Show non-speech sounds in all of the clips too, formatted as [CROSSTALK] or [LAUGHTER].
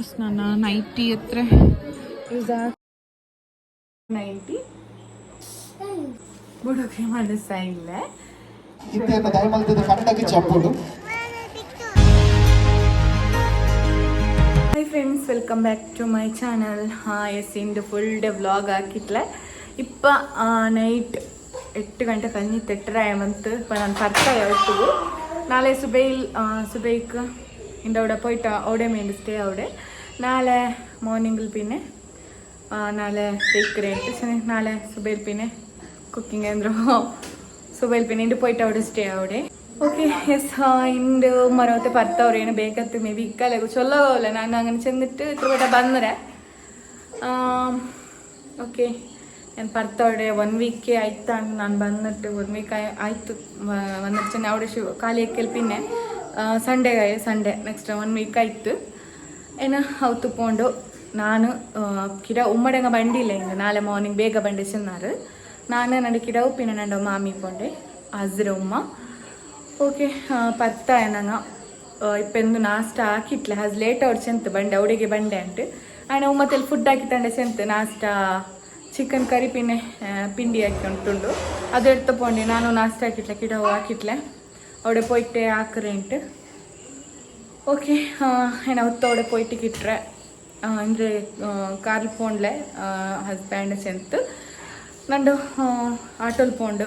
S ನಾನು ninety ಹತ್ರ use ninety ಹುಡುಗಿ ಮನಸ್ಸಾ ಇಲ್ಲ ಚಿಂತೆಯನ್ನು ದಯಮಲ್ತಿದ್ದು ಕನ್ನಡಕ್ಕೆ ಚಪ್ಪುಡು. Friends welcome back to my channel ಹಾ ಎಸ್ ಇಂದು ಫುಲ್ ಡೇ ವ್ಲಾಗ್ ಹಾಕಿಟ್ಲೆ ಇಪ್ಪ ನೈಟ್ ಎಟ್ಟು ಗಂಟೆ ಕಣ್ಣಿ ತೆಟ್ಟರಾಯ್ ಅಂತ ನಾನು ಪರ್ತಾ ಯಾವತ್ತಿಗೂ. ನಾಳೆ ಸುಬೈಲ್ ಸುಬೈಕ್ എന്റെ അവിടെ പോയിട്ട് അവിടെ വേണ്ടി സ്റ്റേ അവിടെ. നാളെ മോർണിംഗിൽ പിന്നെ നാളെ ടേക്കറിയാണ് നാളെ സുബൈൽ പിന്നെ കുക്കിംഗ് കേന്ദ്രമോ സുബൈൽ പിന്നെ എന്റെ പോയിട്ട് അവിടെ സ്റ്റേ അവിടെ. ഓക്കെ യെസ് ഹാ എന്റെ മരവത്തെ ഭർത്ത പറയാണ് ബേക്കത്ത് മേ ബി ഇക്കാലെ ചൊല്ലോല്ല ഞാൻ അങ്ങനെ ചെന്നിട്ട് ഇത്ര കൂടെ വന്നരേ ഓക്കെ ഞാൻ ഭർത്തവിടെ വൺ വീക്ക് ആയിട്ടാണ് ഞാൻ വന്നിട്ട് വൺ വീക്ക് ആയി വന്നിട്ട് അവിടെ കാലിയൊക്കെ പിന്നെ. ಸಂಡೇ ಸಂಡೇಗೆ ಸಂಡೇ ನೆಕ್ಸ್ಟ್ ಒನ್ ವೀಕ್ ಆಯ್ತು. ಏನ ಅವತ್ತು ಪೋಂಡು. ನಾನು ಕಿಡ ಉಮ್ಮಡಂಗ ಬಂಡಿಲ್ಲ ಹಿಂಗೆ. ನಾಳೆ ಮಾರ್ನಿಂಗ್ ಬೇಗ ಬಂಡೆ ಚೆನ್ನಾರು ನಾನು, ನನ್ನ ಕಿಡ ಉಪ್ಪಿನ ನಂಡ ಮಾಮಿ ಪೊಂಡೆ, ಅಜ್ರ ಉಮ್ಮ. ಓಕೆ ಪತ್ತ ಏನಂಗ ಇಪ್ಪೆಂದು ನಾಷ್ಟ ಹಾಕಿಟ್ಲೆ. ಅಜ್ ಲೇಟ್ ಅವ್ರು ಚೆಂತ ಬಂಡೆ ಅವಡಿಗೆ ಬಂಡೆ ಅಂಟು ಆಯ್ನ ಉಮ್ಮ ಫುಡ್ ಹಾಕಿ ತಂಡೆ ಚೆಂತ ನಾಷ್ಟ ಚಿಕನ್ ಕರಿ ಪಿನ್ನೆ ಪಿಂಡಿ ಹಾಕಿ ಉಂಟುಂಡು. ಅದು ಎಡ್ತಪೊಂಡೆ ನಾನು ನಾಷ್ಟ ಹಾಕಿಟ್ಲೆ ಕಿಡವು ಹಾಕಿಟ್ಲೆ. അവിടെ പോയിട്ട് ആക്കറിഞ്ഞിട്ട് ഓക്കെ എന്നവത്തോടെ പോയിട്ട് കിട്ടുക എന്റെ കാറിൽ പോണ്ടെ ഹസ്ബൻഡ് ചെന്ത് നണ്ട് ആട്ടോയിൽ പോണ്ട്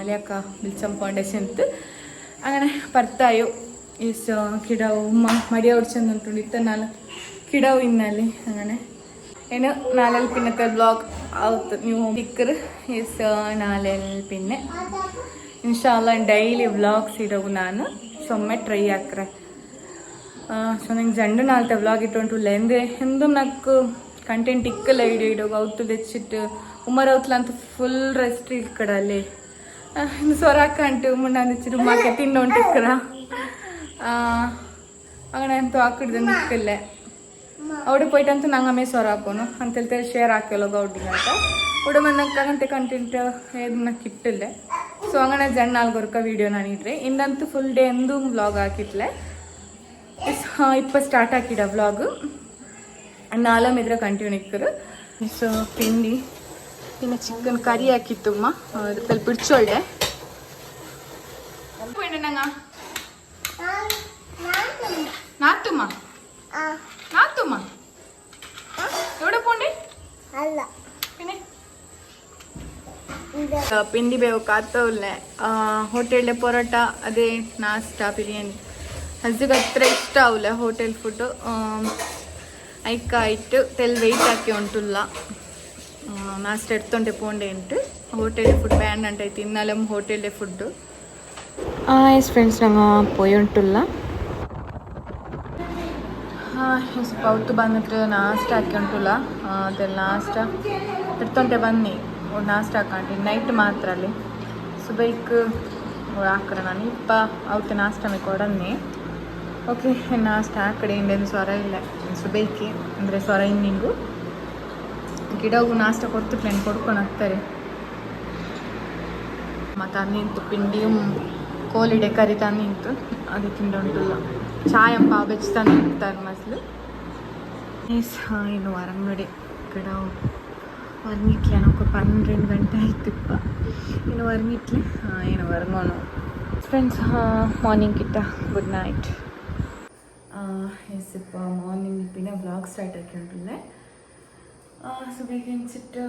അല്ലേക്ക വിളിച്ചം പോണ്ട ചെന്ത് അങ്ങനെ ഭർത്താവ് ഈസ് കിടാവ് ഉമ്മ മടിയ ഓടിച്ചെന്നിട്ടുണ്ട് ഇത്ത നാൾ കിടാവ് ഇന്നലെ അങ്ങനെ. എന് നാലിൽ പിന്നത്തെ ബ്ലോഗ് ആവത്ത് ന്യൂ സ്പീക്കർ ഈസ് നാലിൽ പിന്നെ. ಇನ್ಶಾಲ್ಲ ಡೈಲಿ ವ್ಲಾಗ್ಸ್ ಇರೋವು ನಾನು. ಸೊಮ್ಮೆ ಟ್ರೈ ಹಾಕ್ರೆ. ಸೊ ನಂಗೆ ಜಂಡು ನಾಲ್ಕು ವ್ಲಾಗ್ ಇಟ್ಟು ಲೆಂದೆ ಹಿಂದೂ ನಕ್ಕು ಕಂಟೆಂಟ್ ಇಕ್ಕಲ್ಲ ಇಡೋ ಅವತ್ತು ಬೆಚ್ಚಿಟ್ಟು ಉಮರ್ ಅವತ್ಲಂತ ಫುಲ್ ರೆಸ್ಟ್ ಇಕ್ಕಡಲ್ಲಿ ಅಲ್ಲಿ. ಸೊರಾಕ ಅಂಟು, ಮುನ್ನ ದೆಚ್ಚಿಟ್ಟು ಮಾಕೆ ತಿನ್ನೋಂಟಿಕ್ಕರ അങ്ങനെ എന്തോ ആക്കിടുത് നിൽക്കില്ലേ അവിടെ ಪೋಯ್ಟಂತೂ ನಂಗೆ ಆಮೇಲೆ ಸ್ವರ ಹಾಕೋನು. ಅಂತ ಶೇರ್ ಹಾಕಿಲ್ಲೋಗ ಅವ್ರಿಗೆ ಅಂತ. ಹುಡುಗ ಕಂಟೆಂಟ್ ಇದನ್ನ ಕಿಟ್ಟಿಲ್ಲ ಆಂಗನ ಜನ್ನಾಲ್ ಗರ್ಕ ವಿಡಿಯೋ ನಾನೀತ್ರೇ ಇಂದಂತ ಫುಲ್ ಡೇ ಎಂದು ಬ್ಲಾಗ್ ಹಾಕಿಟ್ಲೆ. ಇಸ್ ಹಾಯ್ ಇಪ್ಪ ಸ್ಟಾರ್ಟ್ ಆಕಿಡಾ ಬ್ಲಾಗ್ ಆನಾಲೋ ಮೇದ್ರ ಕಂಟಿನ್ಯೂ ಇಕರು ಸೊ ತಿಂಡಿ. ತಿನ್ನ ಚಿಕನ್ ಕರಿ ಹಾಕಿತ್ತುಮ್ಮ ಇದೆ ಬೆಳ್ಬಿಡ್ಚೊಳ್ದೆ ಅಲ್ಪ ಏನನಂಗ ನಾ ನಾತ್ತುಮ್ಮ ಹಾ? ನಾತ್ತುಮ್ಮ ಹಾ ಪಿಂಡಿ ಬೇವು ಕಾತವಲ್ಲೆ ಹೋಟೆಲ್ಲೆ ಪೊರೋಟ ಅದೇ ನಾಷ್ಟ ಬಿರಿಯಾನಿ ಹಸಿಗೆ ಹತ್ರ ಇಷ್ಟ ಅವಲೆ ಹೋಟೆಲ್ ಫುಡ್ ಐಕ ಇಟ್ಟು ತೆಲ್ ವೆಯ್ಟ್ ಹಾಕಿ ಉಂಟುಲ್ಲ ನಾಷ್ಟ ಎಡ್ತೊಂಡೆ ಪೋಂಡೆ ಉಂಟು ಹೋಟೆಲ್ ಫುಡ್ ಬ್ಯಾಂಡ್ ಅಂತ ಐತಿ ಇನ್ನಲಂ ಹೋಟೆಲ್ಲೆ ಫುಡ್ ಎಸ್ ಫ್ರೆಂಡ್ಸ್ ನಂಗೆ ಪೋಯ್ ಉಂಟುಲ್ಲ ಸ್ವಲ್ಪ ಅವತ್ತು ಬಂದ್ಬಿಟ್ಟು ನಾಷ್ಟ ಹಾಕಿ ಉಂಟುಲ್ಲ ಅದೆಲ್ಲ ನಾಷ್ಟ ಎಡ್ತೊಂಡೆ ಬನ್ನಿ ನಾಷ್ಟ ಹಾಕೊಂಡು ನೈಟ್ ಮಾತ್ರ ಅಲ್ಲಿ. ಸುಬೈಕ್ ಹಾಕ್ರೆ ನಾನು ಇಪ್ಪ ಅವತ್ತು ನಾಷ್ಟ ಮೇ ಕೊಡನ್ನಿ. ಓಕೆ ನಾಷ್ಟ ಆ ಕಡೆ ಇಂಡೇನು ಸ್ವರ ಇಲ್ಲ. ಸುಬೈಕಿ ಅಂದರೆ ಸ್ವರ ಇನ್ನಿಂಗು. ಗಿಡವು ನಾಷ್ಟ ಕೊಡ್ತಿಟ್ಲೇನು ಕೊಡ್ಕೊಂಡು ಹಾಕ್ತಾರೆ ಮತ್ತು ನಿಂತು ಪಿಂಡಿಯು ಕೋಲಿಡೆ ಕರಿ ನಿಂತು. ಅದು ತಿಂಡುಂಟುಲ್ಲ ಚಾಯಂಪ ಬೆಚ್ಚ ತಂದು ಮಸ್ಲು. ಏನು ಹೊರಂಗಡೆ ಗಿಡ ಹೊರಗಿಟ್ಲೆ ನಾವು ಪನ್ನೆಂಡು ಗಂಟೆ ಆಯ್ತಿಪ್ಪ ಇನ್ನು ಹೊರಗಿಟ್ಲೆ ಏನು ಹೊರಗೋನು ಫ್ರೆಂಡ್ಸ್ ಮಾರ್ನಿಂಗ್ ಕಿಟ್ಟ ಗುಡ್ ನೈಟ್ ಎಸ್ ಇಪ್ಪ ಮಾರ್ನಿಂಗ್ പിന്നെ വ്ളോഗ് സ്റ്റാർട്ട് ആക്കിയിട്ടുണ്ടല്ലേ സുബൈക്ക് എണിച്ചിട്ട്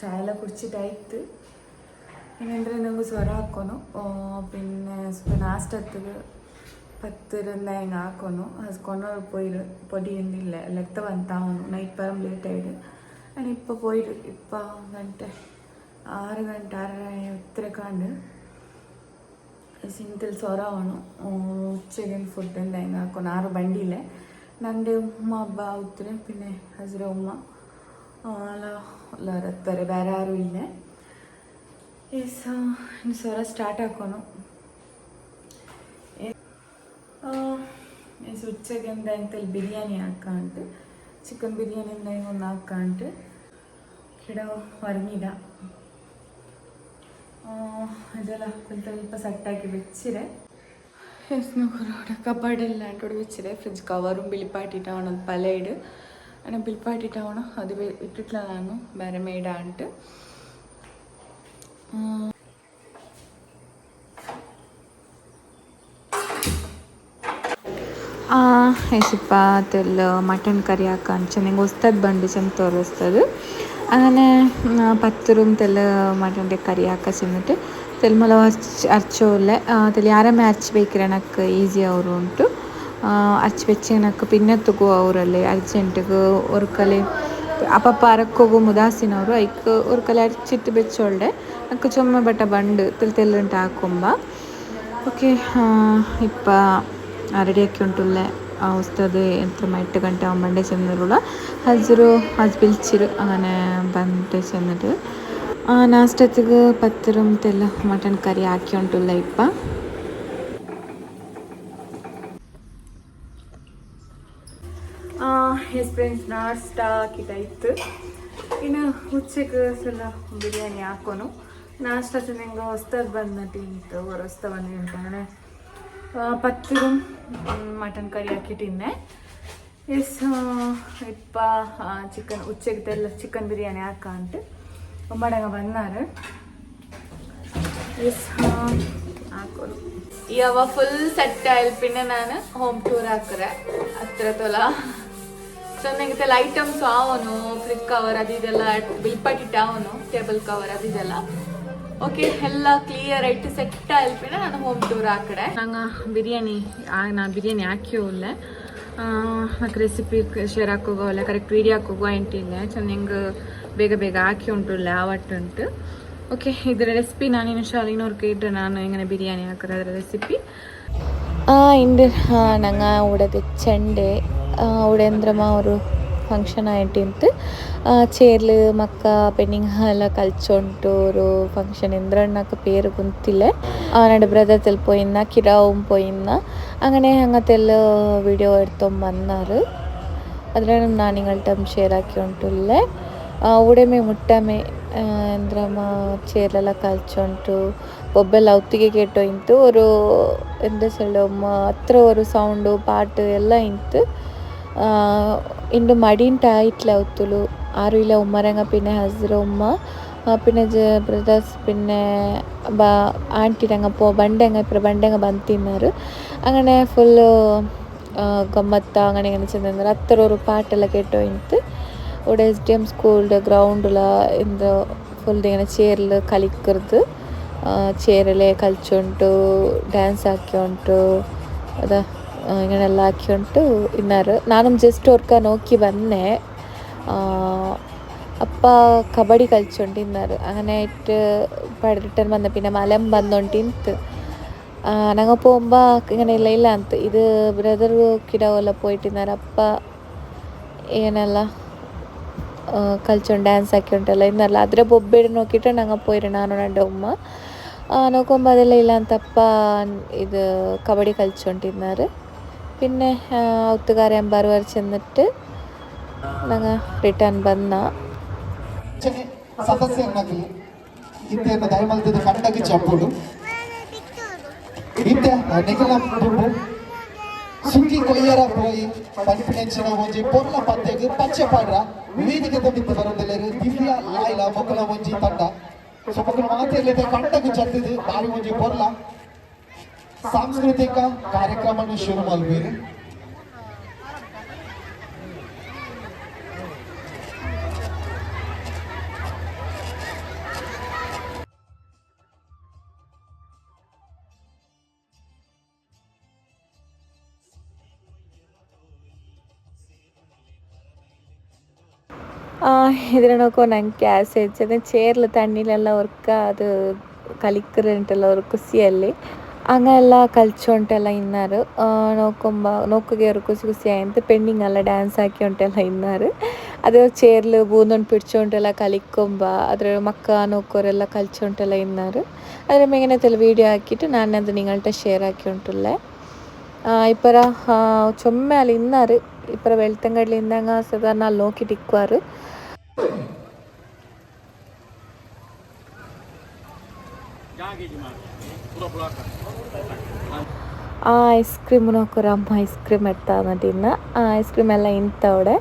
ചായ കുടിച്ചിട്ടായിട്ട് ಏನಂದರೆ ನಂಗೆ ಸ್ವರ ಹಾಕೋನು പിന്നെ ಸ್ವಲ್ಪ ನಾಷ್ಟತ್ತಿಗೆ ಪತ್ತರಿಂದ ಹಿಂಗೆ ಹಾಕೋನು ಹಸ್ಕೊಂಡು ಪೊಯ್ರು പൊടി എന്തില്ല ലെത്ത വന്നാവുന്നു നൈറ്റ് പരം ലേറ്റ് ആയിട്ട് ഞാനിപ്പോൾ പോയിട്ട് ഇപ്പോൾ വന്നിട്ട് ആറ് ഗണ്ട ആറര ഉത്തരക്കാണ്ട് സിംഗിൾ സൊറവാണ് ഉച്ചകൻ ഫുഡ് എന്തായാലും ആക്കണം ആറ് വണ്ടിയില്ലേ നൻ്റെ ഉമ്മ അബ്ബ ഉത്തരം പിന്നെ ഹസ്ര ഉമ്മ ಎಲ್ಲ വേറെ ಬೇರೆ ಯಾರೂ ಇಲ್ಲ ಎಸ್ ಇನ್ನು ಸ್ವರ ಸ್ಟಾರ್ಟ್ ಹಾಕೋನು ಎಸ್ ಉಚ್ಚಗೆ ಅಂತ ಬಿರಿಯಾನಿ ಹಾಕ ചിക്കൻ ബിരിയാണി എന്തായാലും ഒന്നാക്കാണ്ട്. ഇടോ വരങ്ങില്ല ഇതെല്ലാം ഇപ്പം സെറ്റാക്കി വെച്ചിരേ കുറേ കപ്പാടെല്ലാം കൂടെ വെച്ചിട്ട് ഫ്രിഡ്ജ് കവറും ബിൽപ്പാട്ടിട്ടാണ് പലയിട്. അങ്ങനെ ബിൽപ്പാട്ടിട്ടാണ് അത് ഇട്ടിട്ടുള്ളതാണ് ബരമേടാണ്ട് ಸ್ವಲ್ಪ ತೆಲ್ ಮಟನ್ ಕರಿ ಹಾಕಂಚ ನಂಗೆ ಹೊಸ್ತದ್ದು ಬಂಡಿ ಚಂದ ತೋರಿಸ್ತದೆ അങ്ങനെ പത്തറും തെല് മട്ടൻ്റെ കറി ആക്ക ചെന്നിട്ട് തെൽമുള അരച്ചോലെ തെല് ആരമ്മ അരച്ച് വെക്കണക്ക് ഈസി ആവും ഉണ്ടു അരച്ച് വെച്ചനക്ക് പിന്നത്തുക്കു അവരല്ലേ അരച്ചിട്ടക്ക് ഒരു കലി അപ്പപ്പ അരക്കോകു മുദാസിനവരും അയക്ക് ഒരു കല അരച്ചിട്ട് വെച്ചോളുടെ അക്ക് ചുമ പെട്ട ബണ്ട് തെൽ തെല്ലുണ്ടാക്കുമ്പോൾ ഓക്കെ ഇപ്പം റെഡിയാക്കി ഉണ്ടല്ലേ വസ്തുത എത്രമായിട്ട് കണ്ടിട്ട് അമ്മേൻ്റെ ചെന്നിട്ടുള്ള ഹസറു ഹസ് വിളിച്ചിട്ട് അങ്ങനെ വന്നിട്ട് ചെന്നിട്ട് നാസ്റ്റത്തേക്ക് പത്തരും തെല്ല മട്ടൺ കറി ആക്കിയോണ്ടുള്ള ഇപ്പം ಎಸ್ ಫ್ರೆಂಡ್ಸ್ ನಾಷ್ಟ ಹಾಕಿದ್ದಾಯಿತು ಇನ್ನು ಹುಚ್ಚಕ್ಕೆ ಸಲ ಬಿರಿಯಾನಿ ಹಾಕೋನು ನಾಷ್ಟ ತಿನ್ನಂಗೆ ಹೊಸ್ದಾಗಿ ಬಂದಂತೆ ಇತ್ತು ಹೊರ ಹೊಸ್ತ ಬಂದಿರ್ತಾನೆ പത്തിരും മട്ടൻ കറി ആക്കിയിട്ടിന്നെ യെസ് ഇപ്പം ചിക്കൻ ഉച്ചക്കത്തെ ചിക്കൻ ബിരിയാണി ആക്കാണ്ട് ഒമ്പടങ്ങ വന്നാറ് യെസ് ಹಾಕೋದು ಯಾವ ಫುಲ್ ಸೆಟ್ ಆಯ್ತು പിന്നെ ನಾನು ಹೋಮ್ ಟೂರ್ ಹಾಕ್ರೆ ಹತ್ರ ತೊಲ ಚೆನ್ನಾಗಿತ್ತೆಲ್ಲ ಐಟಮ್ಸ್ ಆವನು ಫ್ರಿಜ್ ಕವರ್ ಅದಿದೆಲ್ಲ ಬಿಲ್ಪಟ್ಟಿಟ್ಟು ಅವನು ಟೇಬಲ್ ಕವರ್ ಅದಿದೆಲ್ಲ ಓಕೆ ಎಲ್ಲ ಕ್ಲಿಯರ್ ಆಯ್ತು ಸೆಟ್ ಆಲ್ಪಿನ ನಾನು ಹೋಮ್ ಟೂರ್ ಆ ಕಡೆ ನಂಗೆ ಬಿರಿಯಾನಿ ನಾನು ಬಿರಿಯಾನಿ ಹಾಕಿಯೋಲ್ಲ నాకు రెసిపీ షేర్ ಹಾಕೋಗೋಲ್ಲ ಕರೆಕ್ಟ್ ವೀಡಿಯೋ ಹಾಕೋಗೋ ಅಂಟಿಲ್ಲ ಚೆನ್ನಾಗಿ ಬೇಗ ಬೇಗ ಹಾಕಿ ಉಂಟು ಲಾವಟ್ಟುಂಟು ಓಕೆ ಇದರ ರೆಸಿಪಿ ನಾನು ಇನ್ನು ಶಾಲಿನವ್ರಿಗೆ ಇಟ್ಟು ನಾನು ಹೆಂಗೆ ಬಿರಿಯಾನಿ ಹಾಕೋದು ಅದರ ರೆಸಿಪಿ ಇಂದು ನಂಗೆ ಉಡದೆ ಚೆಂಡೆ ಉಡೇಂದ್ರಮ್ಮ ಅವರು ಫಂಕ್ಷನ್ ಆಯ್ಟಿಂತು ಚೇರ್ಲು ಮಕ್ಕ ಪೆಣ್ಣಿಂಗ್ ಎಲ್ಲ ಕಲ್ಚೊಂಟು ഒരു ಫಂಕ್ಷನ್ എന്തിരണ്ണക്ക് പേര് കുന്തില്ല അവനുടെ ബ്രദത്തിൽ പോയിന്ന കിരാവും പോയിന്ന അങ്ങനെ അങ്ങനത്തെ എല്ലാം വീഡിയോ എടുത്തോണ്ട് വന്നാറ് അതിലാണ് ನಾನು നിങ്ങളുടെ ഷെയർ ആക്കി ಉಂಟುಲ್ಲೆ ಉಡೆಮೆ ಮುಟ್ಟಮೆ ಎಂದ್ರಮ್ಮ ಚೇರ್ಲೆಲ್ಲ ಕಲ್ಚೊಂಟು ಒಬ್ಬೆಲ್ಲ ಒತ್ತಿಗೆ ಕೇಟೋಯಿಂತು ഒരു എന്താ ചൊല്ലുമ്മ അത്ര ഒരു സൗണ്ട് പാട്ട് എല്ലാം ഇൻത്ത് ఇండు మడింట ఇట్ల ഒത്തുള്ളു. ఆరు ഉമ്മരങ്ങ പിന്നെ పిన్నె ഉമ്മ. ఉమ్మ പിന്നെ ബ്രദേഴ്സ് പിന്നെ ആന്റിനങ്ങ പോ ബണ്ടങ്ങ ഇപ്പം ബണ്ടങ്ങ ബന്ദ് തിന്നാറ് അങ്ങനെ ഫുള്ള് ഗമ്മത്ത അങ്ങനെ ഇങ്ങനെ ചെന്നിരുന്നു അത്ര ഒരു പാട്ടെല്ലാം കേട്ടോ എനിക്ക് ഇവിടെ എസ് ഡി എം സ്കൂളിന്റെ ഗ്രൗണ്ടിൽ എന്ത് ഫുൾ ഇങ്ങനെ ചേരിൽ കളിക്കരുത്. ചേരലെ കളിച്ചോണ്ട് ഡാൻസ് ആക്കിയോണ്ട് അതാ. ഇങ്ങനെ എല്ലാം ആക്കി കൊണ്ട് ഇന്നാറ് നാനും ജസ്റ്റ് ഓർക്കാൻ നോക്കി വന്നേ. അപ്പ കബഡി കളിച്ചോണ്ട് ഇന്നാറ് അങ്ങനെയായിട്ട് പടരിട്ടൻ വന്ന്. പിന്നെ മലം വന്നോണ്ട് ഇന്ത് അനങ്ങ പോകുമ്പോൾ ഇങ്ങനെ ഇല്ല ഇത് ബ്രദർ കിടാവല്ല പോയിട്ട് ഇന്നാറ് അപ്പ ഇങ്ങനെയല്ല കളിച്ചോണ്ട് ഡാൻസ് ആക്കിയോണ്ടല്ല ഇന്നല്ല അതിരെ ബൊബ്ബിടെ നോക്കിയിട്ട് അങ്ങ് പോയിരുന്നു അനോണ്ട ഉമ്മ. നോക്കുമ്പോൾ അതെല്ലാം ഇല്ല അന്ത് അപ്പ ഇത് കബഡി കളിച്ചോണ്ടിരുന്നാറ് പിന്നെ ഒത്തുകാരൻ ബറുവർ ചെന്നിട്ട് ഞങ്ങൾ റിട്ടേൺ ಬಂದ ಸದಸ್ಯನಾಗಿ ಹಿಂದೆಯನ್ನು ದಯಮಲ್ತದ ಕಂಡಗಿ ಚಪ್ಪುಡು ಹಿಂದೆ ನಿಖಿಲ ಪ್ರಭು ಸುಗ್ಗಿ ಕೊಯ್ಯರ ಪೋಯಿ ಪನಿಪಿನೆಂಚಿನ ಒಂಜಿ ಪೊರ್ಲ ಪತ್ತೆಗ್ ಪಚ್ಚೆ ಪಾಡ್ರ ವೇದಿಕೆ ತಂದಿತ್ತು ಬರೋದೆಲ್ಲರು ದಿವ್ಯ ಲಾಯ್ಲ ಮೊಕ್ಕಲ ಒಂಜಿ ತಂಡ ಸೊ ಮೊಕ್ಕಲ ಮಾತೆಯಲ್ಲಿದೆ ಕಂಡಗಿ ಚತ್ತಿದು ಬಾರಿ ಒಂಜಿ ಪೊರ್ಲ ಸಾಂಸ್ಕೃತಿಕ ಕಾರ್ಯಕ್ರಮವನ್ನು ಶುರು ಮಲ್ವೀರು ഇതിനൊക്കെ ನಂಗೆ ಆಸೆ ಹೆಚ್ಚದೆ ಚೇರ್ಲು ತಣ್ಣಿಲೆಲ್ಲ ಒರ್ಕ ಅದು ಕಲಿಕ್ಕರಂಟೆಲ್ಲ ஒரு ಖುಷಿಯಲ್ಲಿ ಹಂಗೆಲ್ಲ ಕಲ್ಚೊಂಟೆಲ್ಲ ಇನ್ನಾರು ನೋಕೊಂಬ ನೋಕ್ಕುಗೇರು ಖುಷಿ ಖುಷಿ ಆಯ್ತು ಪೆಂಡಿಂಗ್ ಎಲ್ಲ ಡ್ಯಾನ್ಸ್ ಹಾಕಿ ಉಂಟೆಲ್ಲ ಇನ್ನಾರು ಅದು ಚೇರ್ಲು ಬೂಂದೊಂದು ಪಿಡ್ಚೊಂಟೆಲ್ಲ ಕಲಿಕೊಂಬ ಅದ್ರ ಮಕ್ಕ ನೋಕ್ಕೋರೆಲ್ಲ ಕಲ್ಚೊಂಟೆಲ್ಲ ಇನ್ನಾರು ಅದ್ರ ಮೇಗನೆ ತೆಲ ವೀಡಿಯೋ ಹಾಕಿಟ್ಟು ನಾನು ಅದು ನಿಗಳ್ಟ ഷെയർ ആക്കി ഉണ്ടല്ലേ ഇപ്പറ ചുമ്മ അല്ല ഇന്നാറ് ഇപ്പറ വെളുത്തങ്കടലിൽ ഇന്നങ്ങ സാധാരണ നോക്കിയിട്ട് ഇക്കുവാറ് ജാഗേജ് മാറി പുറ പുളാക്കാം ಆ ಐಸ್ ಕ್ರೀಮ್ ನೋಕರ ಅಮ್ಮ ಐಸ್ ಕ್ರೀಮ್ ಎತ್ತ ತಿನ್ನ ಆ ಐಸ್ ಕ್ರೀಮ್ ಎಲ್ಲ ಇಂಥವಡೆ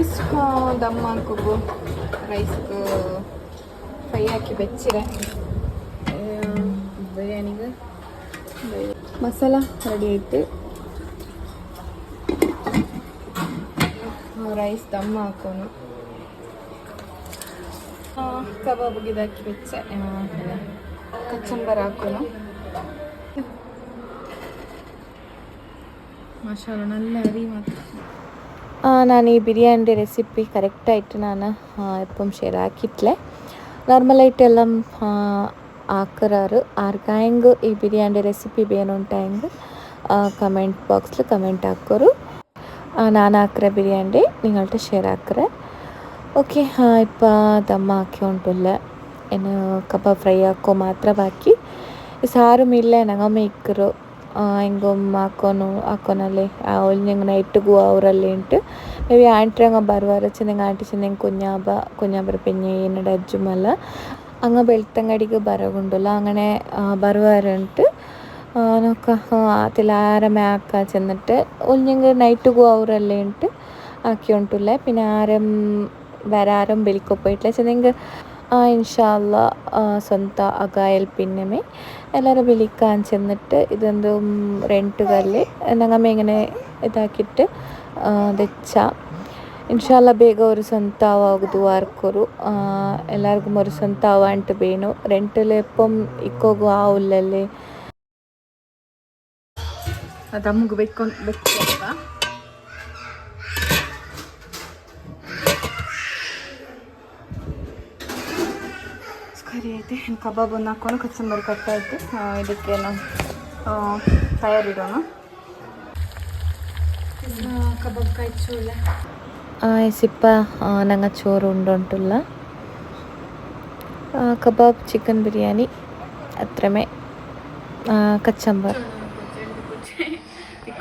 ಇಷ್ಟು ದಮ್ಮ ಹಾಕೋಗು ರೈಸ್ಗೆ ಫ್ರೈ ಹಾಕಿ ಬೆಚ್ಚಿರೆ ಬಿರಿಯಾನಿಗೆ ಮಸಾಲ ರೆಡಿ ಐತಿ ರೈಸ್ ದಮ್ ಹಾಕೋನು ಕಬಾಬ್ಗೆ ಇದಾಕಿ ಬೆಚ್ಚ ಕಚ್ಚಂಬರ್ ಹಾಕೋನು ಮಸಾಲ ನಲ್ಲ ಅರಿ ಮಾತ್ರ ನಾನು ಈ ಬಿರಿಯಾನಿ ರೆಸಿಪಿ ಕರೆಕ್ಟಾಗಿಟ್ಟು ನಾನು ಎಪ್ಪಂ ಶೇರ್ ಹಾಕಿಟ್ಲೆ ನಾರ್ಮಲಾಯಿಟ್ಟು ಎಲ್ಲ ಹಾಕರಾರು. ಆರ್ಗಾಯಂಗ್ ಈ ಬಿರಿಯಾನಿ ರೆಸಿಪಿ ಬೇನುಂಟಾಯಂಗ್ ಕಮೆಂಟ್ ಬಾಕ್ಸ್ಲು ಕಮೆಂಟ್ ಹಾಕೋರು. നാനാക്കര ബിരിയാണി നിങ്ങളുടെ ഷെയറാക്കറ് ഓക്കെ ഹാ ഇപ്പോൾ ദമ്മാക്കിയോണ്ടില്ല. എന്നെ കപ്പ ഫ്രൈ ആക്കോ മാത്രം ബാക്കി സാറുമില്ല ഞങ്ങൾ മേക്കറു എങ്കും ആക്കോന്നു ആക്കോനല്ലേ ആ ഒൽ ഞങ്ങൾ നൈറ്റ് പോവാറല്ലേ മേ ബി ആന്റി അങ്ങ് ബർവാറച്ച് നിങ്ങൾ ആന്റി ചെന്ന് ഞങ്ങൾ കുഞ്ഞാബ കുഞ്ഞാബ്ര പെഞ്ഞയുടെ അജ്ജുമല്ല. അങ്ങ് വെളുത്തങ്ങടിക്ക് ബറവുണ്ടല്ലോ അങ്ങനെ ബറവാറിട്ട് ആനൊക്ക തിലാരമയാക്ക ചെന്നിട്ട് ഒഞ്ഞെങ്കിൽ നൈറ്റ് കൂവറല്ലേട്ട് ആക്കി കൊണ്ടുള്ള പിന്നെ ആരും വരാരും വിളിക്ക പോയിട്ടില്ല. ചെന്നെങ്കിൽ ആ ഇൻഷാല്ല സ്വന്ത അഗായൽ പിന്നമേ എല്ലാവരും വിളിക്കാൻ ചെന്നിട്ട് ഇതെന്തും റെന്റ് കല്ല് എന്നങ്ങമ്മ ഇങ്ങനെ ഇതാക്കിയിട്ട് വെച്ച. ഇൻഷാല്ല ബേഗം ഒരു സ്വന്താവാകുതു ആർക്കൊരു എല്ലാവർക്കും ഒരു സ്വന്താവാണ്ട് വേണു. റെന്റിൽ ഇപ്പം ഇക്കോ ആവില്ലല്ലേ. ದಮ್ಮಗೆ ಬೆಕ್ಕೊಂಡು ಬೆಕ್ಕಲ್ವಾ ಕರಿ ಐತೆ. ಕಬಾಬನ್ನು ಹಾಕೊಂಡು ಕಚ್ಚಂಬರಿ ಕಟ್ಟಾಯ್ತು ಇದಕ್ಕೆ ನಾವು ತಯಾರಿಡೋಣ. ಕಬಾಬ್ ಕಾಯ್ಚೋಲ್ಲ ಸಿಪ್ಪ ನಂಗೆ ಚೋರು ಉಂಡುಂಟುಲ್ಲ. ಕಬಾಬ್ ಚಿಕನ್ ಬಿರಿಯಾನಿ, ಅತ್ರಮೆ ಕಚ್ಚಂಬರ್.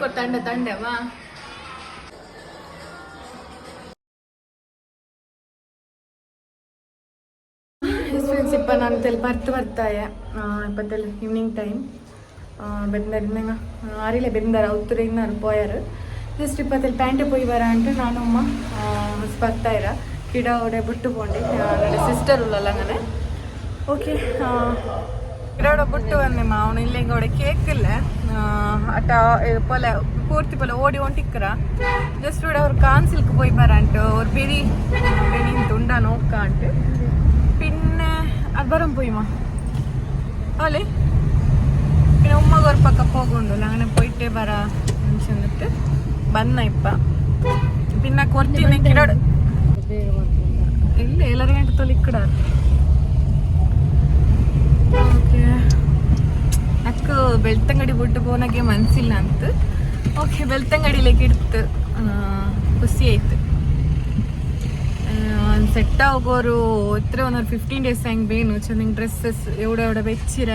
ಕೊತ್ತಂಡ ತಂಡವಾ ಫ್ರೆಂಡ್ಸ್ ಇಪ್ಪ ನಾನು ತೆಲ್ ಬರ್ತು ಬರ್ತಾಯೆ. ಇಪ್ಪತ್ತೆಲ್ಲ ಈವ್ನಿಂಗ್ ಟೈಮ್ ಬೆಂದರಿಂದ ಆರಿಲ್ಲ ಬೆಂದರ ಉತ್ತರಿಂದ ಪೋಯಾರು. ಜಸ್ಟ್ ಇಪ್ಪತ್ತೆಲ್ಲ ಪ್ಯಾಂಟ್ ಪೋಯಿ ವರ ಅಂತ ನಾನು ಅಮ್ಮ ಬರ್ತಾ ಇರ. ಕಿಡ ಒಡೆ ಬಿಟ್ಟು ಪೋಂಡಿ. ನನ್ನ ಸಿಸ್ಟರ್ ಉಲ್ಲಲ್ಲ ಓಕೆ ഇതോടെ വിട്ട് വന്ന് മാവണില്ലെങ്കിൽ അവിടെ കേക്കില്ല. അട്ടാ പോലെ പൂർത്തി പോലെ ഓടി ഒണ്ടിക്കറ ജസ്റ്റ് ഇവിടെ ഒരു കാൻസിൽക്ക് പോയി പറയാണ്ട് ഒരു പെരി പെരി തുണ്ടാ നോക്കാണ്ട്. പിന്നെ അൽബറം പോയിമാ അല്ലേ? പിന്നെ ഉമ്മ ഒരു പക്ക പോകുണ്ടല്ലോ അങ്ങനെ പോയിട്ട് പറ. ചെന്നിട്ട് വന്ന ഇപ്പ. പിന്നെ കുറച്ച് ഇല്ല എല്ലാവരും അടുത്തുള്ള ഇക്കടാറ് ಅಕ್ಕ ಬೆಳ್ತಂಗಡಿ ಬಿಟ್ಟು ಪೋನಾಗೆ ಮನ್ಸಿಲ್ಲ ಅಂತ. ಓಕೆ ಬೆಳ್ತಂಗಡಿಲೇಗೆ ಇಡ್ತು ಖುಷಿ ಆಯ್ತು. ಒಂದು ಸೆಟ್ ಆಗೋವರು ಇತ್ರ ಒಂದೊಂದು ಫಿಫ್ಟೀನ್ ಡೇಸ್ ಹೆಂಗೆ ಬೇನು. ಚೆನ್ನಾಗಿ ಡ್ರೆಸ್ಸಸ್ ಎವಡ ಎವಡ ಬೆಚ್ಚಿರ.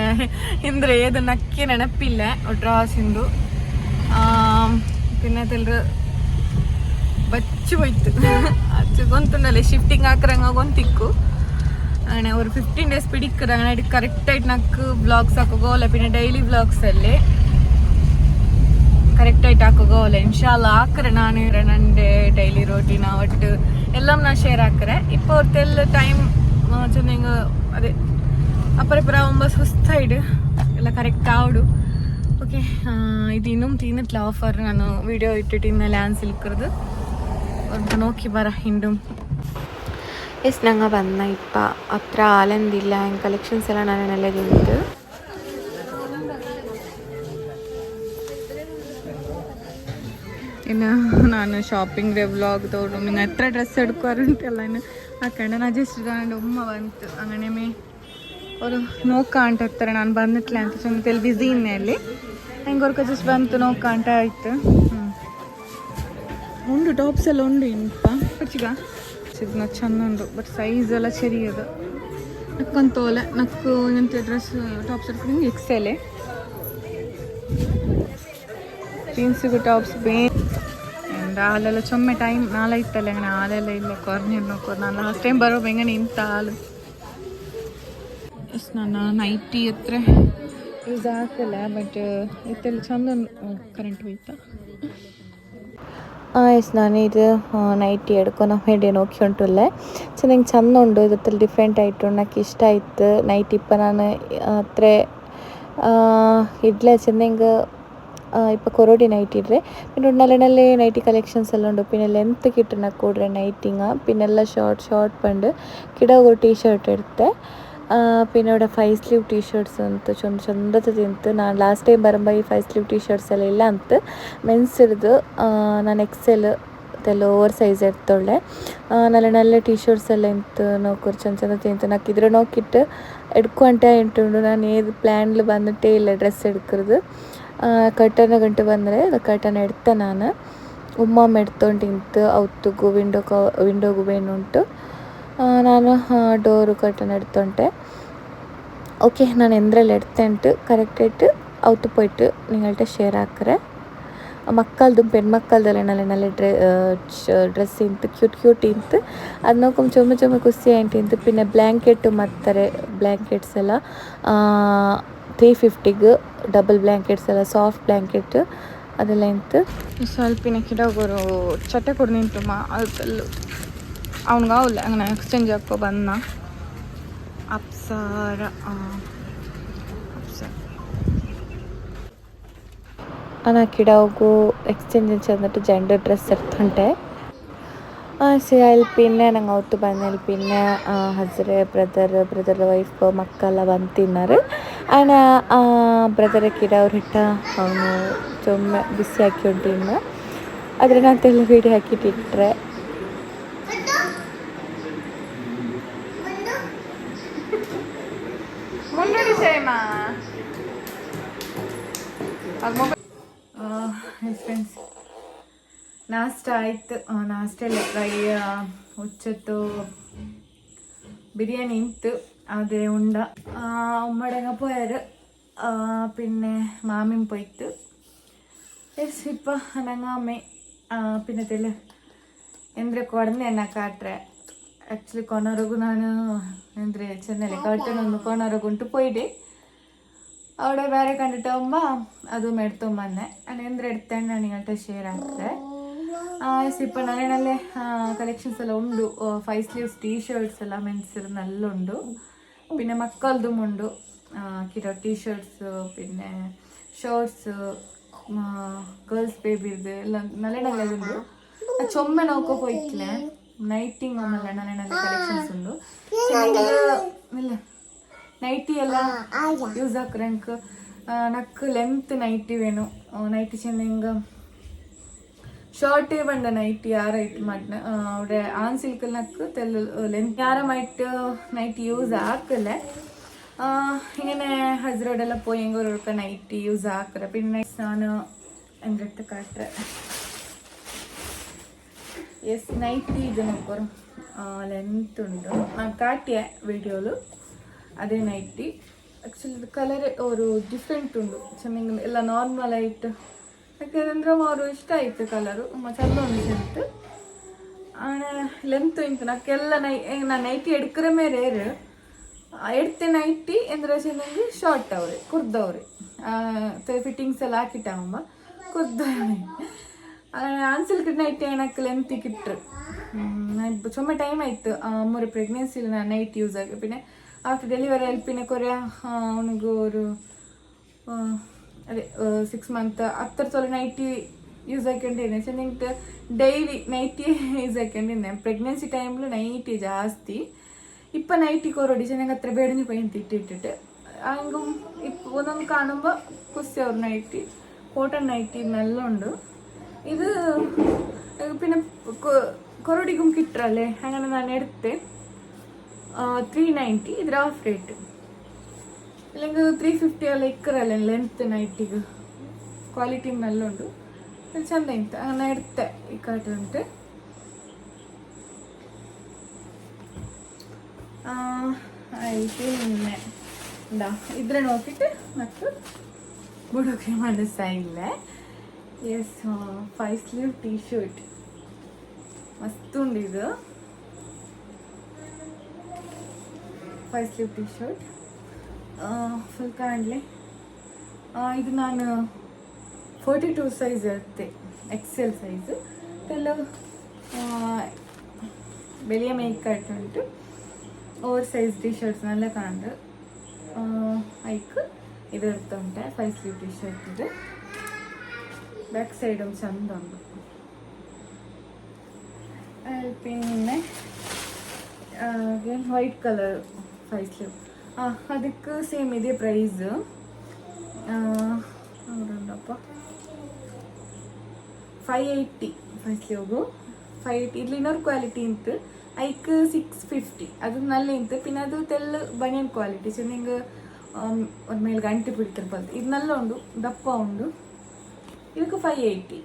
ಅಂದ್ರೆ ಏದು ನಕ್ಕೆ ನೆನಪಿಲ್ಲ ಡ್ರಾಸಿಂದು ಪಿನ್ನತೆಲ್ಲರು ಬಚ್ಚು ಹೋಯ್ತು. [LAUGHS] ಅಚ್ಚು ಗೊಂತುಂಡಲ್ಲೇ ಶಿಫ್ಟಿಂಗ್ ಹಾಕ್ರಂಗೆ ಗೊಂತಿಕ್ಕು അങ്ങനെ ഒരു ഫിഫ്റ്റീൻ ഡേയ്സ് പിടിക്കുന്നത് അങ്ങനെ കറക്റ്റായിട്ട് നമുക്ക് വ്ളോഗ്സ് ആക്കുകയല്ല പിന്നെ ഡെയിലി വ്ളോഗ്സ് അല്ലേ? കറക്റ്റായിട്ട് ആക്കുകയല്ല ഇൻഷാല്ല ആക്കറ നാണ് എന്റെ ഡെയിലി റൊട്ടീൻ ആവട്ട്. എല്ലാം നാ ഷെയർ ആക്കറേ ഇപ്പോൾ ഒരുത്തെല്ല ടൈം ചെന്നീങ്ക അതെ അപ്പുറം ഇപ്പുറം ആകുമ്പോൾ സുസ്തായിട്ട് എല്ലാം കറക്റ്റ് ആവിടും. ഓക്കെ ഇത് ഇന്നും തീർന്നിട്ടില്ല ഓഫർ ഞാൻ വീഡിയോ ഇട്ടിട്ട് ഇന്ന് ലാൻസ് ഇരിക്കുന്നത് നോക്കി പറ ഇണ്ടും. ಎಸ್ ನಂಗೆ ಬಂದ ಇಪ್ಪ ಹತ್ರ ಆಲಂದಿಲ್ಲ ಹೆಂಗೆ ಕಲೆಕ್ಷನ್ಸ್ ಎಲ್ಲ ನಾನು ನೆಲೆಗಿಂದು ಇನ್ನು ನಾನು ಶಾಪಿಂಗ್ ವ್ಲಾಗ್ ತೋರು ನಿನ್ನ ಹತ್ರ ಡ್ರೆಸ್ ಹಿಡ್ಕೋರಂತೆಲ್ಲ ಇನ್ನು ಆ ಕಣ್ಣನ ಜಸ್ಟ್ ತಗೊಂಡು ಒಮ್ಮ ಬಂತು ಅಂಗಣಮೆ ಅವರು ನೋಡ್ಕಾಂಟ ಇರ್ತಾರೆ ನಾನು ಬಂದಿಟ್ಲೆ ಅಂತ ಸುಮ್ಮನೆ ಬ್ಯುಸಿ ಇನ್ನೆಲ್ಲಿ ಹೆಂಗೆ ಅವ್ರ ಜಸ್ಟ್ ಬಂತು ನೋಡ್ಕಾಂಟ ಆಯಿತು ಉಂಡು ಟಾಪ್ಸ್ ಎಲ್ಲ ಉಂಡು ಇನ್ನಪ್ಪ ಕುಚಿಗ ಚಿದ್ನ ಚಂದ ಉಂಡು ಬಟ್ ಸೈಜ್ ಎಲ್ಲ ಚೆರಿಯದು ನಕ್ಕಂತೋಲೆ ನಕ್ಕು ಎಂತ ಡ್ರೆಸ್ ಟಾಪ್ಸ್ ಹಿಡ್ಕೊಂಡು ಎಕ್ಸೆಲೆ ಜೀನ್ಸಿಗೂ ಟಾಪ್ಸ್ ಬೇ ಆ್ಯಂಡ್ ಹಾಲೆಲ್ಲ ಚೊಮ್ಮೆ ಟೈಮ್ ನಾಳೆ ಇತ್ತಲ್ಲ ಅಂಗನೆ ಹಾಲೆಲ್ಲ ಇಲ್ಲ ಕೊರ್ನೀರು ನೋಕೋರ್ ನಾನು ಲಾಸ್ಟ್ ಟೈಮ್ ಬರೋ ಬೆಂಗನೆ ಇಂತ ಹಾಲು. ಎಸ್ ನಾನು ನೈಟಿ ಹತ್ರ ಯೂಸ್ ಆಗ್ತಿಲ್ಲ ಬಟ್ ಇತ್ತೆಲ್ಲ ಚಂದ ಕರೆಂಟ್ ಹೋಯ್ತಾ? ಎಸ್ ನಾನು ಇದು ನೈಟಿ ಎಡ್ಕೊಂಡು ಹೇಳಿ ನೋಕಿ ಉಂಟುಲ್ಲೆ ಚೆನ್ನಾಗಿ ಚಂದ ಉಂಡು ಇದರಲ್ಲಿ ಡಿಫ್ರೆಂಟ್ ಆಯಿತು ನನಗೆ ಇಷ್ಟ ಆಯ್ತು ನೈಟ್ ಇಪ್ಪ ನಾನು ಹತ್ರ ಇಡ್ಲೆ ಚೆನ್ನಂಗೆ ಇಪ್ಪ ಕೊರೋಡಿ ನೈಟ್ ಇಡ್ರೆ പിന്നെ നല്ലനല്ലേ നൈറ്റി കളക്ഷൻസ് എല്ലാം ഉണ്ട് പിന്നെ ലെങ്ത്ത് കിട്ടുന്ന കൂടെ നൈറ്റിങ് പിന്നെ എല്ലാം ഷോർട്ട് ഷോർട്ട് പണ്ട് കിട ഒരു ಟೀ ಶರ್ಟ್ എടുത്തെ പിന്നെ ഇവിടെ ಫೈವ್ ಸ್ಲೀವ್ ಟೀ ಶರ್ಟ್ಸ್ ಅಂತ ಚಂದ ಚಂದದ ತಿಂತು ನಾನು ಲಾಸ್ಟ್ ಟೈಮ್ ಬರಂಬ ಈ ಫೈವ್ ಸ್ಲೀವ್ ಟೀ ಶರ್ಟ್ಸ್ ಎಲ್ಲ ಇಲ್ಲ ಅಂತ ಮೆನ್ಸ್ ಹಿಡಿದು ನಾನು ಎಕ್ಸೆಲ್ ಅದೆಲ್ಲ ಓವರ್ ಸೈಜ್ ಎಡ್ತೊಳ್ಳೆ നല്ല നല്ല ಟೀ ಶರ್ಟ್ಸ್ ಎಲ್ಲ ಇಂತು ನೋಕರು ಚಂದ ಚಂದ ತಿಂತು ನಾಕ್ ಇದ್ರ ನೋಕಿಟ್ಟು ಎಡ್ಕೊಂಡೆ ಇಂಟುಂಡು ನಾನು ಏದು ಪ್ಲ್ಯಾನ್ಲ್ ಬಂದಿಟ್ಟೇ ಇಲ್ಲ ಡ್ರೆಸ್ ಎಡ್ಕರದು ಕರ್ಟನ್ ಗಂಟು ಬಂದರೆ ಕರ್ಟನ್ ಎಡ್ತೆ ನಾನು ಉಮ್ಮಮ್ಮ ಎಡ್ತೊಂಡಿಂತು ಅವತ್ತಿಗೂ ವಿಂಡೋ ಕ ವಿಂಡೋಗೂ ಬೇನುಂಟು ಆ, ನಾನು ಡೋರು ಕರ್ಟನ್ ಎಡ್ತೊಂಟೆ ഓക്കെ ഞാൻ എന്തെല്ലാം എടുത്തിട്ട് കറക്റ്റായിട്ട് ഔത്ത് പോയിട്ട് നിങ്ങളുടെ ഷെയർ ആക്കറേ മക്കളതും പെൺമക്കളതെല്ലാം നല്ല നല്ല ഡ്രെ ಡ್ರೆಸ್ ಇಂತು ಕ್ಯೂಟ್ ಕ್ಯೂಟ್ ಇಂತು ಅದು ನೋಡ್ಕೊಂಡು ಚೊಮ್ಮೆ ಚೊಮ್ಮೆ ಖುಷಿ ಆಯ್ತು ಇಂತು പിന്നെ ಬ್ಲ್ಯಾಂಕೆಟ್ ಮತ್ತಾರೆ ಬ್ಲ್ಯಾಂಕೆಟ್ಸ್ ಎಲ್ಲ ತ್ರೀ ಫಿಫ್ಟಿಗೆ ಡಬಲ್ ಬ್ಲ್ಯಾಂಕೆಟ್ಸ್ ಎಲ್ಲ ಸಾಫ್ಟ್ ಬ್ಲ್ಯಾಂಕೆಟ್ ಅದೆಲ್ಲ ಇಂತು ಸ್ವಲ್ಪಿನ ಕಿಡಗೋರು ಚಟ್ಟೆ ಕೊಡು ನಿಂತು ಮಾ ಅದೆಲ್ಲ ಅವ್ನಿಗೆ ಅವಲ್ಲ ಹಂಗೆ ಎಕ್ಸ್ಚೇಂಜ್ ಹಾಕೋ ಬಂದ ಅಪ್ಸರ ಆ, ಅಪ್ಸರ ಅನಕಿಡ ಹೋಗು ಎಕ್ಸ್ಚೇಂಜ್ ചെന്നിട്ട് ജെൻഡർ ഡ്രസ്സ് എടുത്തുണ്ട് അതിൽ പിന്നെ ഞങ്ങൾ ഒത്തു ಬಂದಲ್ಲಿ പിന്നെ ಹಸ್ರೆ ಬ್ರದರ್ ಬ್ರದರ್ ವೈಫ್ ಮಕ್ಕಳೆಲ್ಲ ಬಂದು ತಿನ್ನರು ಆ್ಯಂಡ್ ಬ್ರದರ್ ಕಿಡ ಅವ್ರು ಹಿಟ್ಟ ಅವನು ಚೊಮ್ಮೆ ಬಿಸಿ ಹಾಕಿ ಉಂಟಿನ್ನ ಅದ್ರ ನಂತೆಲ್ಲ ವೀಡಿಯೋ ಹಾಕಿಟ್ಟಿಟ್ರೆ ನಾಷ್ಟ ಆಯ್ತು ನಾಷ್ಟಲ್ಲಿ ಫ್ರೈ ഉച്ചത്തു ബിരിയാണി ഇത്ത് അത് ഉണ്ട ഉമ്മടങ്ങ പോയാര് പിന്നെ മാമിയും പോയിട്ട് ಎಸ್ ಇಪ್ಪ ನಂಗೆ ಅಮ್ಮೆ പിന്നെ ತೆಲ್ಲ ಎಂದ್ರೆ ಕೊಡನೆ ಎನ್ನ ಕಾಟ್ರೆ ಆ್ಯಕ್ಚುಲಿ ಕೊನವರೆಗೂ ನಾನು ಅಂದರೆ ಚೆನ್ನೈಲಿ ಕರ್ಟನ್ ಒಂದು ಕೊನವರೆಗೂ ಉಂಟು ಪೋಯ್ಡೆ അവിടെ ಬೇರೆ ಕಂಡಿಟ್ಟಂಬ ಅದು ಮೆಡ್ತೊಂಬಂದೆ ನಾನು ಎಂದ್ರೆ ಎಡ್ತೇನೆ ನನಗಂಟ ಶೇರ್ ಸ್ವಲ್ಪ ನಾರಾಯಣಲ್ಲೇ ಕಲೆಕ್ಷನ್ಸ್ ಎಲ್ಲ ಉಂಡು. ಫೈವ್ ಸ್ಲೀವ್ಸ್ ಟೀ ಶರ್ಟ್ಸ್ ಎಲ್ಲ ಮೆನ್ಸ್ ಇರೋದು ಉಂಡು ಪಿನ್ನೆ ಮಕ್ಕಳದು ಉಂಡು ಕಿರೋ ಟೀ ಶರ್ಟ್ಸ್ ಪಿನ್ನೆ ಶರ್ಟ್ಸ್ ಗರ್ಲ್ಸ್ ಬೇಬಿ ಎಲ್ಲ ನಲೆನಲ್ಲೇ ಉಂಟು ಚೊಮ್ಮೆ ನೋಕೋ ನೈಟಿಂಗ್ ಆಮೇಲೆ ನಲೆನಲ್ಲಿ ಕಲೆಕ್ಷನ್ಸ್ ಉಂಡು ಇಲ್ಲ ನೈಟಿ ಎಲ್ಲ ಯೂಸ್ ಹಾಕ್ರೆಂಕ್ ನಕ್ಕ ಲೆಂತ್ ನೈಟಿ ವೇನು ನೈಟಿ ಚೆನ್ನಾಗ ಶರ್ಟ್ ಎ ವಂದ ನೈಟಿ ಆರೈಟ್ ಮಟ್ನ ಅವಡೆ ಆನ್ ಸಿಲ್ಕ್ ಲಕ್ ತೆಲ್ಲೆ ಲೆಂಥ್ ಯರಮೈಟ್ ನೈಟ್ ಯೂಸ್ ಆಗ್ತಲ್ಲ ಆ ಈಗನೆ ಹಜರಡಲ್ಲ ಪೋಯೆಂಗೋರು ರಕ್ಕ ನೈಟಿ ಯೂಸ್ ಆಗ್ತರೆ ಪಿನ್ ನೈಟ್ ಸ್ನಾನ ಅಂಗೆ ಇಟ್ ಕಟ್್ರೆ. ಎಸ್ ನೈಟಿ ಇದು ನಕ್ಕೋ ಲೆಂಥ್ ಇತ್ತು ಕಾಟಿಯ ವಿಡಿಯೋಲ್ಲೂ ಅದೇ ನೈಟಿ ಆಕ್ಚುಲಿ ಕಲರ್ ಒಂದು ಡಿಫರೆಂಟ್ ಉंड ಸಂನೆ ಎಲ್ಲ நார்ಮಲ್ ಐಟ್ ಯಾಕೆಂದ್ರೆ ಅವರು ಇಷ್ಟ ಆಯಿತು ಕಲರು ಚಂದ ಒಂದು ಸೆಂಟ್ ಆಮೇಲೆ ಲೆಂತ್ ಇಂತು ನಾಕೆಲ್ಲ ನೈ ನಾ ನೈಟಿ ಎಡ್ಕ್ರೆ ಮೇಲೆ ಎಡ್ತೆ ನೈಟಿ ಅಂದ್ರೆ ಚೆನ್ನಾಗಿ ಶಾರ್ಟ್ ಅವ್ರೆ ಕುರ್ದವ್ರೆ ಫಿಟ್ಟಿಂಗ್ಸ್ ಎಲ್ಲ ಹಾಕಿಟ್ಟ ಅಮ್ಮ ಕುರ್ದ ಆನ್ಸಿಲ್ಕ್ ನೈಟಿ ಏನಕ್ಕೆ ಲೆಂತ್ ಇಟ್ರು ಸೊಮ್ಮೆ ಟೈಮ್ ಆಯ್ತು. ಅಮ್ಮರ ಪ್ರೆಗ್ನೆನ್ಸಿ ನಾ ನೈಟ್ ಯೂಸ್ ಆಗಿ. ಪಿನ್ನೆ ಆಫ್ಟರ್ ಡೆಲಿವರಿ ಎಲ್ಪಿನ ಕೊರಿಯ ಅವನಿಗೂ ಅವರು അതെ സിക്സ് മന്ത് അത്രത്തോളം നൈറ്റി യൂസ് ആക്കേണ്ടിരുന്നു വെച്ചാൽ നിങ്ങൾക്ക് ಡೈಲಿ ನೈಟಿ ಯೂಸ್ ಹಾಕೊಂಡಿದ್ದೆ പ്രഗ്നൻസി ടൈമിൽ നൈറ്റി ജാസ്തി. ഇപ്പം നൈറ്റി കുറവടി ഞങ്ങൾക്ക് അത്ര പേടിഞ്ഞ് പോയി തിട്ടിട്ടിട്ട്. അങ്ങും ഇപ്പോൾ ഒന്നും കാണുമ്പോൾ കുസ്യ ഒരു നൈറ്റി കോട്ടൺ നൈറ്റി എല്ലാം ഇത് പിന്നെ കുറോടിക്കും കിട്ടറല്ലേ? അങ്ങനെ നല്ല എടുത്ത്. ത്രീ നയന്റി ഇതിൽ ഓഫ് റേറ്റ് ಇಲ್ಲೆಂದು ತ್ರೀ ಫಿಫ್ಟಿ ಎಲ್ಲ ಇಕ್ಕರಲ್ಲ ಲೆಂತ್ ನೈಟಿಗೆ ಕ್ವಾಲಿಟಿ ಮೆಲ್ಲ ಉಂಡು ಚಂದ ಇತ್ತು. ನೆಡ್ತೆ ಇಕ್ಕಟ್ಟು ಉಂಟು ಆಯಿತು ನಿನ್ನೆ ಡಾ ಇದ್ರೆ ನೋಡ್ಬಿಟ್ಟು ಮತ್ತು ಬುಡೋಕೆ ಮಾಡಿಸ್ತಾ ಇಲ್ಲ S five sleeve T shirt ಮಸ್ತ್ ಉಂಡು ಇದು. Five sleeve T shirt full ಕಾಣಲಿ ಇದು ನಾನು ಫೋರ್ಟಿ ಟೂ ಸೈಜ್ ಇರುತ್ತೆ ಎಕ್ಸೆಲ್ ಸೈಜು ಕೆಲವು ಬೆಳೆಯ ಮೇಕಟ್ ಉಂಟು ಓವರ್ ಸೈಜ್ ಟಿ ಶರ್ಟ್ಸ್ನೆಲ್ಲ ಕಾಣು ಐಕ್ ಇದು ಇರ್ತುಂಟೆ ಫೈವ್ ಸ್ಲೀವ್ ಟಿ ಶರ್ಟ್ ಇದು ಬ್ಯಾಕ್ ಸೈಡ್ ಒಂದು ಚಂದ ಉಂಟು ಅಲ್ಲಿ പിന്നെ ವೈಟ್ ಕಲರ್ ಫೈವ್ ಸ್ಲೀವ್ ಅದಕ್ಕೆ ಸೇಮ್ ಇದೆ price ನೋಡೋಣಪ್ಪ. Five eighty first five eighty ಇಲ್ಲಿ ಇನ್ನೊಂದು ಕ್ವಾಲಿಟಿ ಇಂತು ಐಕ್ ಸಿಕ್ಸ್ ಫಿಫ್ಟಿ ಅದು ನಲ್ಲೇ ಇಂತು ಪಿನದು ತೆಲ್ಲು ಬನಿಯನ್ ಕ್ವಾಲಿಟಿ ಸೊ ನಿಂಗೆ ಒಂದು ಮೇಲೆ ಗಂಟೆ ಬಿಡ್ತಿರ್ಬೋದು ಇದು ನಲ್ಲ ಉಂಡು ದಪ್ಪ ಉಂಡು ಇದಕ್ಕೆ ಫೈವ್ ಏಯ್ಟಿ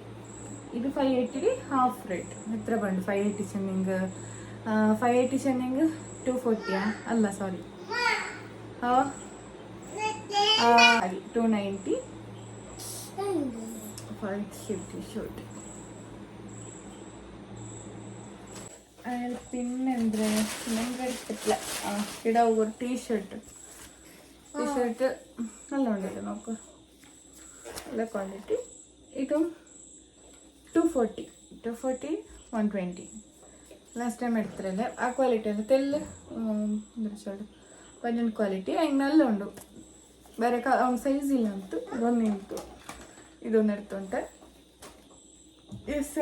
ಇದು ಫೈ ಏಯ್ಟಿಗೆ ಹಾಫ್ ರೇಟ್ ಹತ್ರ ಬಂಡು ಫೈವ್ ಏಯ್ಟಿ ಚೆನ್ನಿಂಗ್ ಫೈವ್ ಏಯ್ಟಿ ಚೆನ್ನಿಂಗ್ ಟೂ ಫೋರ್ಟಿಯಾ ಅಲ್ಲ sorry two ninety five fifty short പിന്നെന്താ എടുത്തിട്ടില്ല ആ ഇവിടെ ഒരു ടീഷർട്ട് ടീഷർട്ട് നല്ല ഉണ്ടല്ലോ നോക്ക്. നല്ല ക്വാണ്ടിറ്റി ഇതും two forty two forty one twenty last time എടുത്തില്ലേ ആ ക്വാളിറ്റി അല്ല. തെല്ല്. എന്താ ಬನಿಯನ್ ಕ್ವಾಲಿಟಿ ಹಂಗೆ ನಲ್ಲ ಉಂಡು ಬೇರೆ ಕ ಸೈಜ್ ಇಲ್ಲ ಅಂತು ಇದೊಂದು ನಿಂತು ಇದೊಂದು ಇರ್ತುಂಟೆ ಎಸ್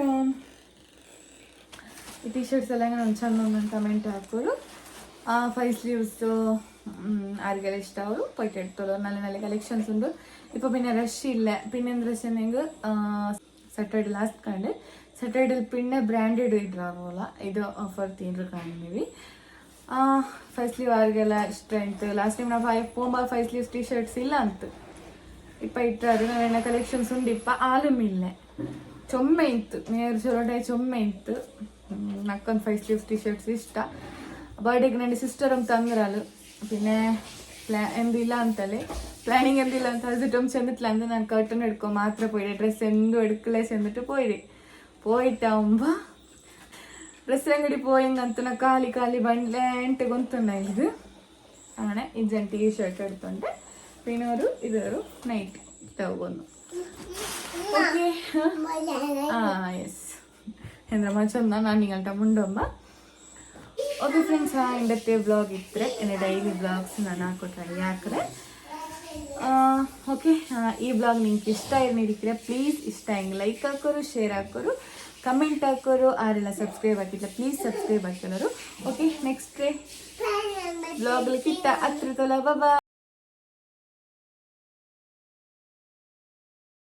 ಈ ಟಿ ಶರ್ಟ್ಸ್ ಎಲ್ಲ ನಾನು ಚಂದ ಒಂದು ಕಮೆಂಟ್ ಹಾಕೋರು ಫೈವ್ ಸ್ಲೀವ್ಸು ಆರಿಗೆಲ್ಲ ಇಷ್ಟ ಅವರು പോയിട്ട് എടുത്തോളൂ നല്ല നല്ല കളക്ഷൻസ് ഉണ്ട് ഇപ്പോൾ പിന്നെ റഷ് ഇല്ല പിന്നെ എന്താ വെച്ചിട്ടുണ്ടെങ്കിൽ ಸಟರ್ಡೆ ಲಾಸ್ಟ್ ಕಂಡು ಸಟರ್ಡೆ ಪಿನ್ನೆ ಬ್ರ್ಯಾಂಡೆಡ್ ಇಡ್ರಾವಲ್ಲ ಇದು ಆಫರ್ ತಿಂದ್ರು ಕಾಣಿವಿ ಫೈವ್ ಸ್ಲೀವ್ ಅವ್ರಿಗೆಲ್ಲ ಇಷ್ಟ ಆಯ್ತು ಲಾಸ್ಟ್ ಟೈಮ್ ನಾವು ಫೈವ್ ಪೋಂಬ ಫೈವ್ ಸ್ಲೀವ್ಸ್ ಟಿ ಶರ್ಟ್ಸ್ ಇಲ್ಲ ಅಂತ ಇಪ್ಪ ಇಟ್ಟಾರು ನಾವೆಣ್ಣ ಕಲೆಕ್ಷನ್ಸ್ ಉಂಡು ಇಪ್ಪ ಆಲುಮ್ ಇಲ್ಲ ಚೊಮ್ಮೆ ಇತ್ತು ನೇರು ಚೊರಡೆ ಚೊಮ್ಮೆ ಇತ್ತು ನಕ್ಕೊಂದು ಫೈವ್ ಸ್ಲೀವ್ಸ್ ಟಿ ಶರ್ಟ್ಸ್ ಇಷ್ಟ ಬರ್ಡೇಗೆ ನನ್ನ ಸಿಸ್ಟರ್ ಅಂತ ತಂದ್ರಲು പിന്നെ പ്ലാ എന്തില്ല ಅಂತಲೇ പ്ലാനിങ് എന്തില്ല ಅಂತ അതിട്ടും ചെന്നിട്ടില്ല അന്ന് ഞാൻ കർട്ടൻ എടുക്കും മാത്രമേ പോയി ഡ്രസ്സ് എന്തും എടുക്കലേ ചെന്നിട്ട് പോയി പോയിട്ടാവുമ്പോ డ్రెస్సులంగడి పోయిందంతున ఖాళీ ఖాళీ బండ్లు అంటే గొంతున్నాయి ఇది അങ്ങനെ ഇജൻ ടീ ഷർട്ട് എടുത്തുണ്ട് പിന്നെ ഒരു ഇതൊരു നൈറ്റ് തവന്നു ഓക്കെ ആ യെസ് എന്തിനാ ചൊന്നാ ഞാൻ നിങ്ങളുടെ മുണ്ടുമ്പ ಓಕೆ ಫ್ರೆಂಡ್ಸ್ ಇಂಡತ್ತೆ ಬ್ಲಾಗ್ ಇದ್ದರೆ ಇನ್ನು ಡೈಲಿ ಬ್ಲಾಗ್ಸ್ ನಾನು ಹಾಕೋ ಟ್ರೈ ಹಾಕಿದೆ ಓಕೆ ಈ ಬ್ಲಾಗ್ ನಿಮ್ಗೆ ಇಷ್ಟ ಇರ್ನಿಡಿಕ್ರೆ ಪ್ಲೀಸ್ ಇಷ್ಟ ಹಿಂಗೆ ಲೈಕ್ ಹಾಕೋರು ಶೇರ್ ಹಾಕೋರು ಕಮೆಂಟ್ ಹಾಕೋರು ಆರೆಲ್ಲ ಸಬ್ಸ್ಕ್ರೈಬ್ ಆಗಿಲ್ಲ ಪ್ಲೀಸ್ ಸಬ್ಸ್ಕ್ರೈಬ್ ಆಗ್ತಿಲ್ಲರು ಓಕೆ ನೆಕ್ಸ್ಟ್ ಡೇ ಬ್ಲಾಗ್ ಕಿತ್ತ ಹತ್ರ ಬಾಬಾ